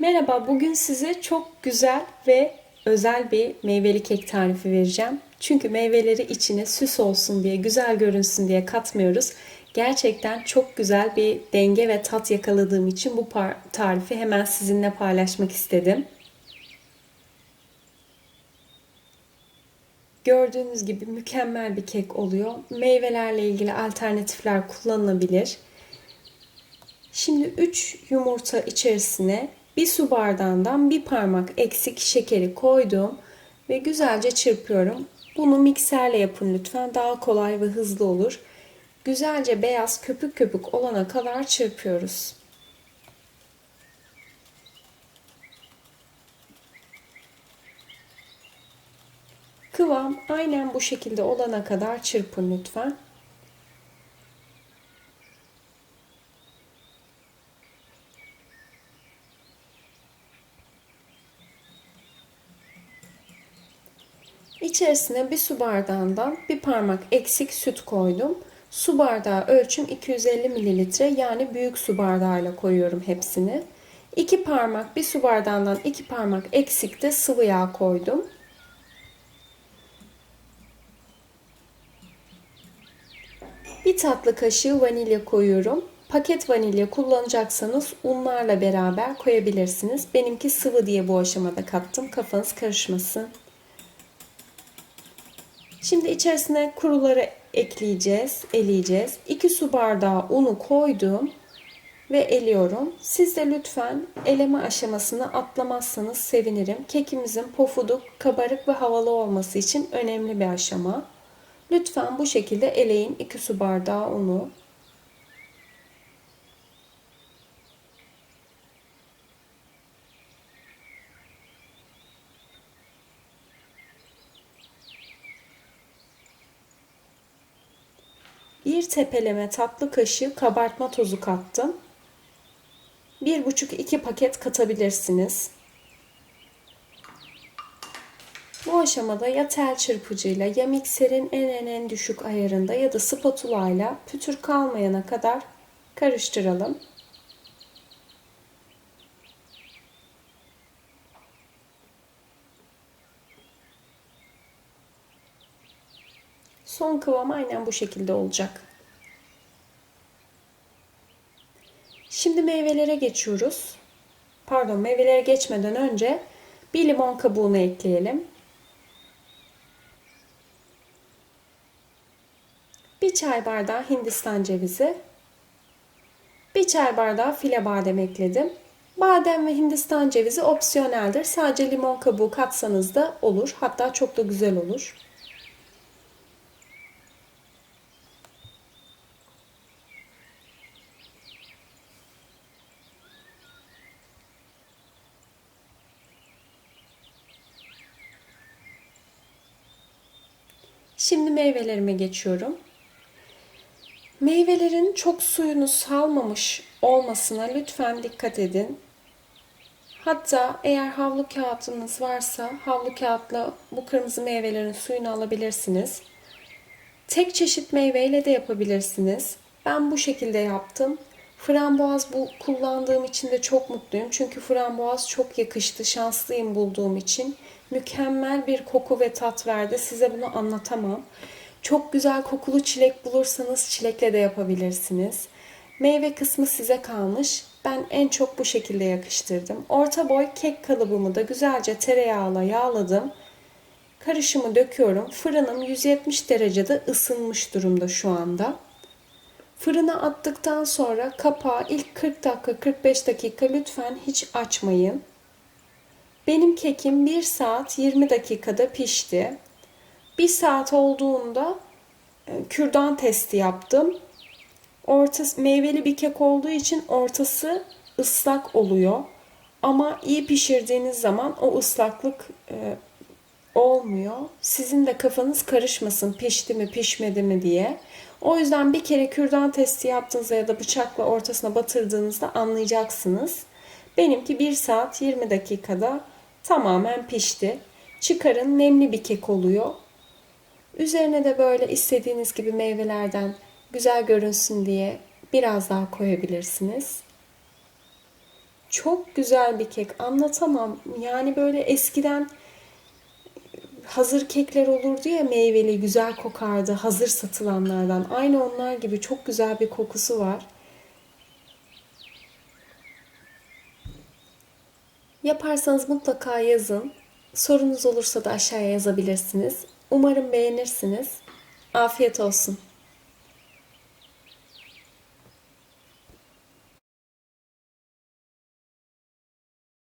Merhaba, bugün size çok güzel ve özel bir meyveli kek tarifi vereceğim. Çünkü meyveleri içine süs olsun diye, güzel görünsün diye katmıyoruz. Gerçekten çok güzel bir denge ve tat yakaladığım için bu tarifi hemen sizinle paylaşmak istedim. Gördüğünüz gibi mükemmel bir kek oluyor. Meyvelerle ilgili alternatifler kullanılabilir. Şimdi 3 yumurta içerisine bir su bardağından bir parmak eksik şekeri koydum ve güzelce çırpıyorum. Bunu mikserle yapın lütfen. Daha kolay ve hızlı olur. Güzelce beyaz köpük köpük olana kadar çırpıyoruz. Kıvam aynen bu şekilde olana kadar çırpın lütfen. İçerisine bir su bardağından bir parmak eksik süt koydum. Su bardağı ölçüm 250 mililitre yani büyük su bardağıyla koyuyorum hepsini. 2 parmak bir su bardağından 2 parmak eksik de sıvı yağ koydum. Bir tatlı kaşığı vanilya koyuyorum. Paket vanilya kullanacaksanız unlarla beraber koyabilirsiniz. Benimki sıvı diye bu aşamada kattım. Kafanız karışmasın. Şimdi içerisine kuruları ekleyeceğiz, eleyeceğiz. 2 su bardağı unu koydum ve eliyorum. Siz de lütfen eleme aşamasını atlamazsanız sevinirim. Kekimizin pofuduk, kabarık ve havalı olması için önemli bir aşama. Lütfen bu şekilde eleyin 2 su bardağı unu. Bir tepeleme tatlı kaşığı kabartma tozu kattım. 1,5-2 paket katabilirsiniz. Bu aşamada ya tel çırpıcıyla ya mikserin en en en düşük ayarında ya da spatula ile pütür kalmayana kadar karıştıralım. Son kıvam aynen bu şekilde olacak. Şimdi meyvelere geçiyoruz. Pardon meyvelere geçmeden önce bir limon kabuğunu ekleyelim. Bir çay bardağı hindistan cevizi. Bir çay bardağı file badem ekledim. Badem ve hindistan cevizi opsiyoneldir. Sadece limon kabuğu katsanız da olur. Hatta çok da güzel olur. Şimdi meyvelerime geçiyorum. Meyvelerin çok suyunu salmamış olmasına lütfen dikkat edin. Hatta eğer havlu kağıtınız varsa havlu kağıtla bu kırmızı meyvelerin suyunu alabilirsiniz. Tek çeşit meyveyle de yapabilirsiniz. Ben bu şekilde yaptım. Framboaz bu kullandığım için de çok mutluyum. Çünkü framboaz çok yakıştı. Şanslıyım bulduğum için. Mükemmel bir koku ve tat verdi. Size bunu anlatamam. Çok güzel kokulu çilek bulursanız çilekle de yapabilirsiniz. Meyve kısmı size kalmış. Ben en çok bu şekilde yakıştırdım. Orta boy kek kalıbımı da güzelce tereyağla yağladım. Karışımı döküyorum. Fırınım 170 derecede ısınmış durumda şu anda. Fırına attıktan sonra kapağı ilk 40 dakika 45 dakika lütfen hiç açmayın. Benim kekim 1 saat 20 dakikada pişti. 1 saat olduğunda e, kürdan testi yaptım. Ortası meyveli bir kek olduğu için ortası ıslak oluyor. Ama iyi pişirdiğiniz zaman o ıslaklık e, olmuyor. Sizin de kafanız karışmasın pişti mi pişmedi mi diye. O yüzden bir kere kürdan testi yaptığınızda ya da bıçakla ortasına batırdığınızda anlayacaksınız. Benimki 1 saat 20 dakikada tamamen pişti. Çıkarın nemli bir kek oluyor. Üzerine de böyle istediğiniz gibi meyvelerden güzel görünsün diye biraz daha koyabilirsiniz. Çok güzel bir kek anlatamam. Yani böyle eskiden hazır kekler olurdu ya meyveli güzel kokardı hazır satılanlardan. Aynı onlar gibi çok güzel bir kokusu var. Yaparsanız mutlaka yazın. Sorunuz olursa da aşağıya yazabilirsiniz. Umarım beğenirsiniz. Afiyet olsun.